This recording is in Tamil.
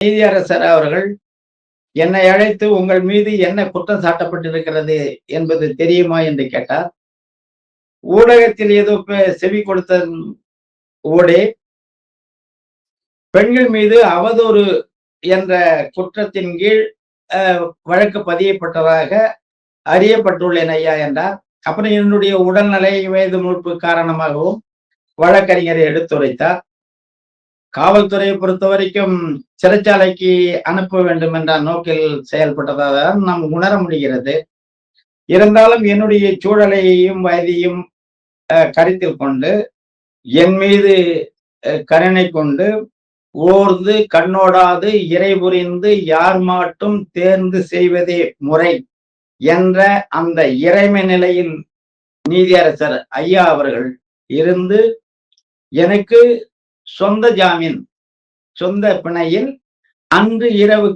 நீதியரசர் அவர்கள் என்னை அழைத்து உங்கள் மீது என்ன குற்றம் சாட்டப்பட்டிருக்கிறது என்பது தெரியுமா என்று கேட்டார். ஊடகத்தில் ஏதோ செவி கொடுத்த ஓடே பெண்கள் மீது அவதூறு என்ற குற்றத்தின் கீழ் அஹ், வழக்கு பதியப்பட்டதாக அறியப்பட்டுள்ளேன் ஐயா என்றார். அப்புறம் என்னுடைய உடல்நிலை வயது முழுப்பு காரணமாகவும் வழக்கறிஞரை எடுத்துரைத்தார். காவல்துறையை பொறுத்த வரைக்கும் சிறைச்சாலைக்கு அனுப்ப வேண்டும் என்ற நோக்கில் செயல்பட்டதாக நாம் உணர முடிகிறது. இருந்தாலும் என்னுடைய சூழலையும் வயதையும் அஹ், கருத்தில் கொண்டு என் மீது கருணை கொண்டு ஓர்ந்து கண்ணோடாது இறை புரிந்து யார் மாட்டும் தேர்ந்து செய்வதே முறை என்ற அந்த இறைமை நிலையில் நீதியரசர் ஐயா அவர்கள் இருந்து எனக்கு சொந்த ஜாமீன் சொந்த பிணையில் அன்று இரவு